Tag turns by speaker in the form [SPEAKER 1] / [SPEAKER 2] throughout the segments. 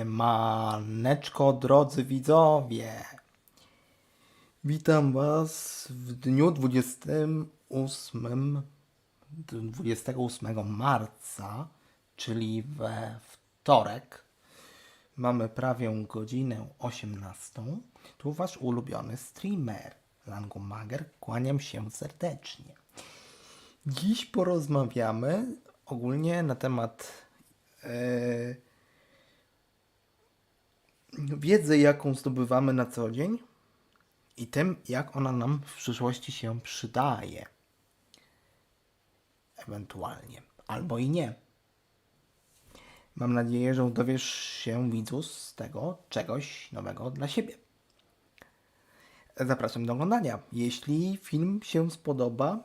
[SPEAKER 1] Siemaneczko, drodzy widzowie. Witam Was w dniu 28, 28 marca, czyli we wtorek. Mamy prawie godzinę 18. Tu Wasz ulubiony streamer, Langomager. Kłaniam się serdecznie. Dziś porozmawiamy ogólnie na temat e, wiedzy, jaką zdobywamy na co dzień i tym, jak ona nam w przyszłości się przydaje. Ewentualnie. Albo i nie. Mam nadzieję, że dowiesz się, widzu, z tego czegoś nowego dla siebie. Zapraszam do oglądania. Jeśli film się spodoba,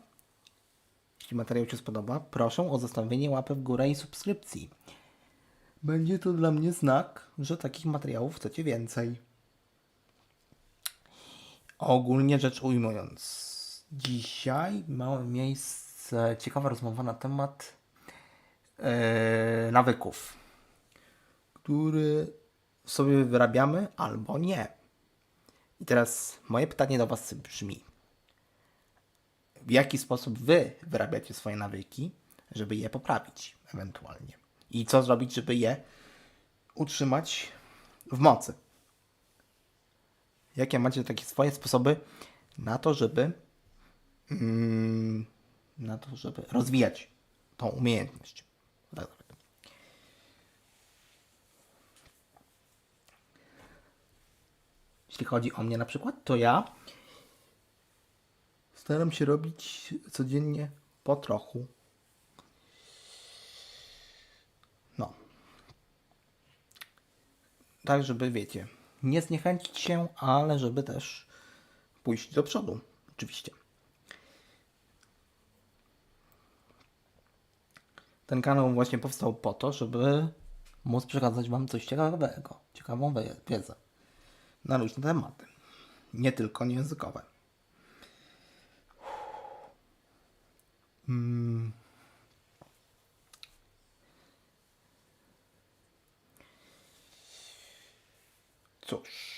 [SPEAKER 1] jeśli materiał Ci spodoba, proszę o zostawienie łapy w górę i subskrypcji. Będzie to dla mnie znak, że takich materiałów chcecie więcej. Ogólnie rzecz ujmując, dzisiaj ma miejsce ciekawa rozmowa na temat e, nawyków, które sobie wyrabiamy albo nie. I teraz moje pytanie do Was brzmi: w jaki sposób Wy wyrabiacie swoje nawyki, żeby je poprawić ewentualnie? I co zrobić, żeby je utrzymać w mocy? Jakie macie takie swoje sposoby na to, żeby mm, na to, żeby rozwijać tą umiejętność? Tak. Jeśli chodzi o mnie na przykład, to ja staram się robić codziennie po trochu. Tak, żeby wiecie, nie zniechęcić się, ale żeby też pójść do przodu, oczywiście. Ten kanał właśnie powstał po to, żeby móc przekazać Wam coś ciekawego, ciekawą wie- wiedzę na różne tematy, nie tylko językowe. Mm. Cóż.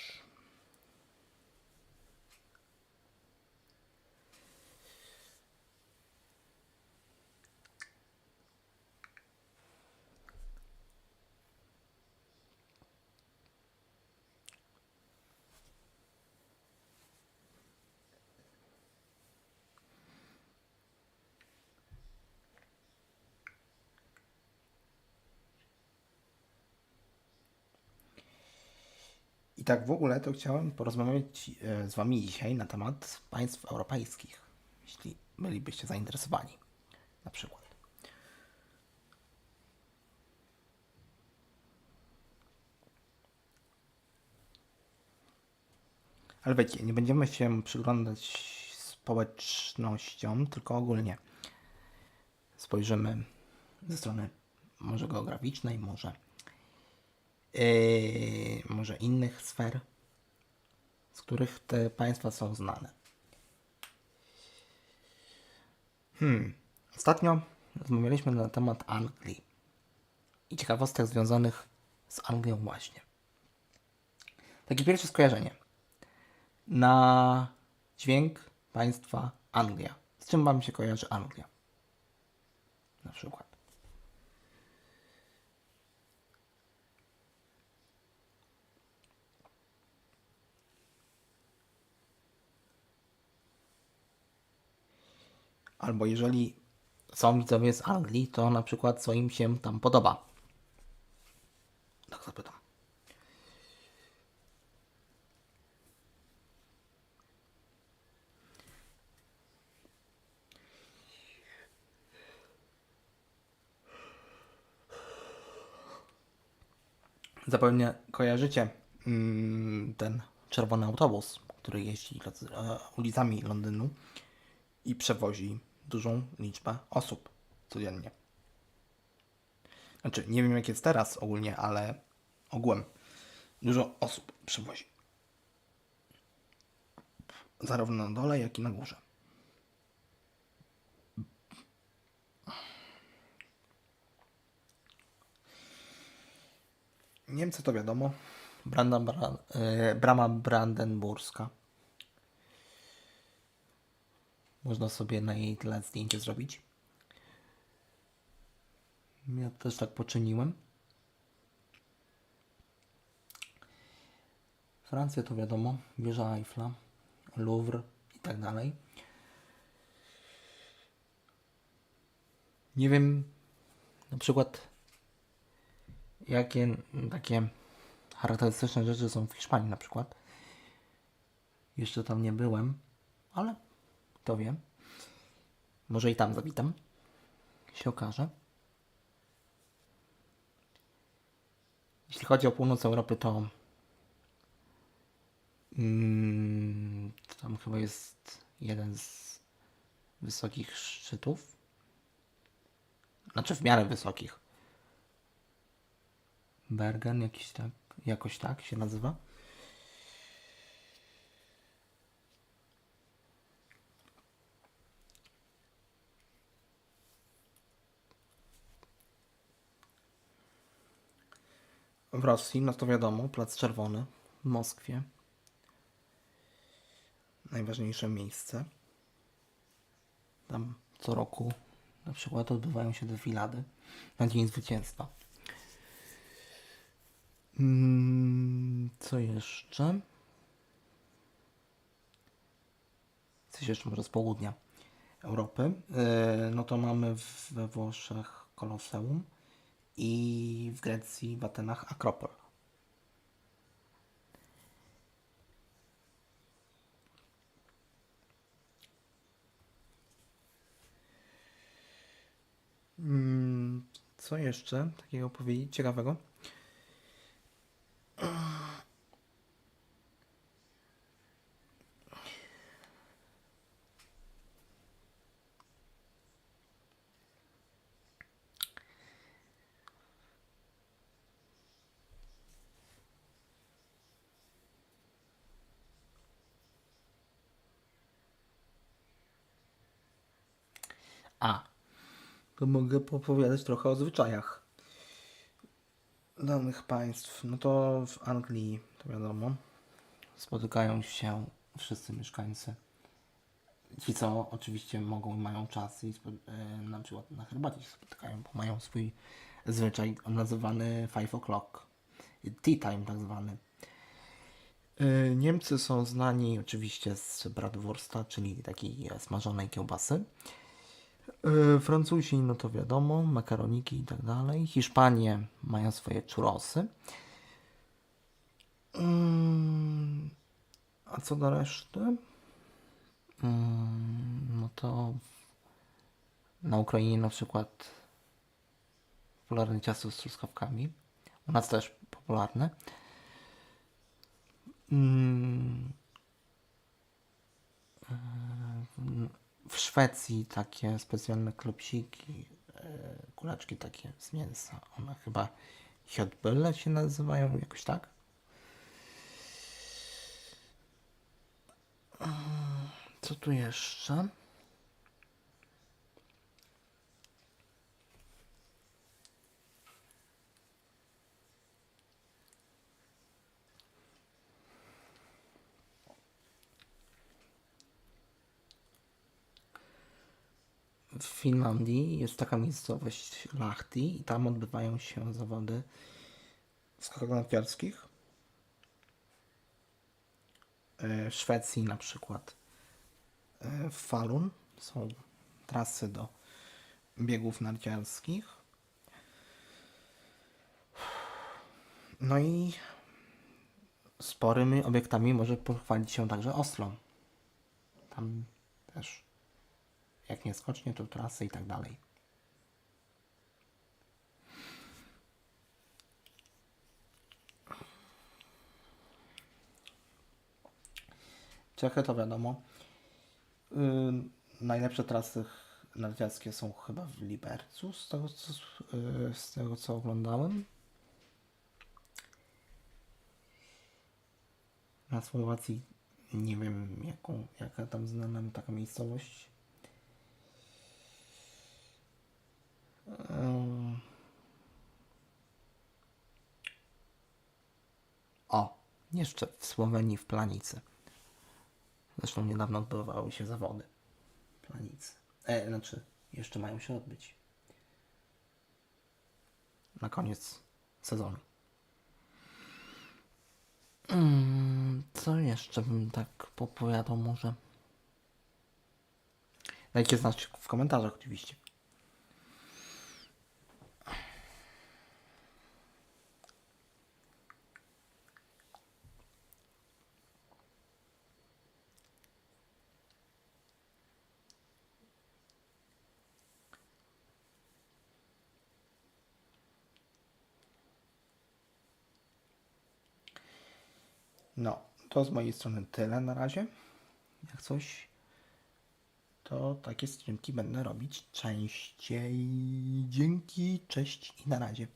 [SPEAKER 1] Tak w ogóle to chciałem porozmawiać e, z Wami dzisiaj na temat państw europejskich, jeśli bylibyście zainteresowani, na przykład. Ale wiecie, nie będziemy się przyglądać społecznościom, tylko ogólnie spojrzymy ze strony może geograficznej, może yy, może innych sfer, z których te państwa są znane. Hmm. Ostatnio rozmawialiśmy na temat Anglii i ciekawostek związanych z Anglią właśnie. Takie pierwsze skojarzenie. Na dźwięk państwa Anglia. Z czym Wam się kojarzy Anglia? Na przykład. Albo jeżeli są widzowie z Anglii, to na przykład co im się tam podoba. Tak zapytam. Zapewne kojarzycie mm, ten czerwony autobus, który jeździ e, ulicami Londynu i przewozi dużą liczbę osób codziennie. Znaczy, nie wiem jak jest teraz ogólnie, ale ogółem dużo osób przewozi. Zarówno na dole, jak i na górze. Niemcy to wiadomo. E, brama brandenburska. Można sobie na jej tle zdjęcie zrobić. Ja też tak poczyniłem. Francja to wiadomo, wieża Eiffla, Louvre i tak dalej. Nie wiem, na przykład, jakie takie charakterystyczne rzeczy są w Hiszpanii na przykład. Jeszcze tam nie byłem, ale kto wie. Może i tam zawitam. Się okaże. Jeśli chodzi o północ Europy, to mm, tam chyba jest jeden z wysokich szczytów. Znaczy w miarę wysokich. Bergen, jakiś tak, jakoś tak się nazywa. W Rosji, no to wiadomo, Plac Czerwony w Moskwie. Najważniejsze miejsce. Tam co roku na przykład odbywają się defilady na Dzień Zwycięstwa. Mm, Co jeszcze? Coś jeszcze może z południa Europy. Yy, No to mamy we Włoszech Koloseum i w Grecji, w Atenach Akropol. Mm, Co jeszcze takiego powiedzieć ciekawego? A, to mogę opowiadać trochę o zwyczajach danych państw. No to w Anglii, to wiadomo, spotykają się wszyscy mieszkańcy. Ci, co oczywiście mogą i mają czas i e, na przykład na herbacie się spotykają, bo mają swój zwyczaj nazywany five o'clock. Tea time tak zwany. E, Niemcy są znani oczywiście z bratwursta, czyli takiej smażonej kiełbasy. E, Francuzi, no to wiadomo, makaroniki i tak dalej. Hiszpanie mają swoje churrosy. Mm, A co do reszty? Mm, No to na Ukrainie na przykład popularne ciasto z truskawkami. U nas też popularne. Szwecji takie specjalne klopsiki, e, kuleczki takie z mięsa. One chyba Hjötbölle się nazywają, jakoś tak. Mm, Co tu jeszcze? Finlandii jest taka miejscowość Lahti i tam odbywają się zawody skokach narciarskich. E, W Szwecji na przykład e, w Falun są trasy do biegów narciarskich. No i sporymi obiektami może pochwalić się także Oslo. Tam też jak nie skocznie, to trasy i tak dalej. Czechy to wiadomo. Yy, najlepsze trasy narciarskie są chyba w Libercu, z tego co, yy, z tego, co oglądałem. Na Słowacji nie wiem, jaką, jaka tam znana taka miejscowość. Ym. Jeszcze w Słowenii, w Planicy. Zresztą niedawno odbywały się zawody. Planicy. E, znaczy, jeszcze mają się odbyć. Na koniec sezonu. Mm, co jeszcze bym tak popowiadał może? Dajcie znać w komentarzach oczywiście. No, to z mojej strony tyle na razie. Jak coś, to takie streamki będę robić częściej. Dzięki, cześć i na razie.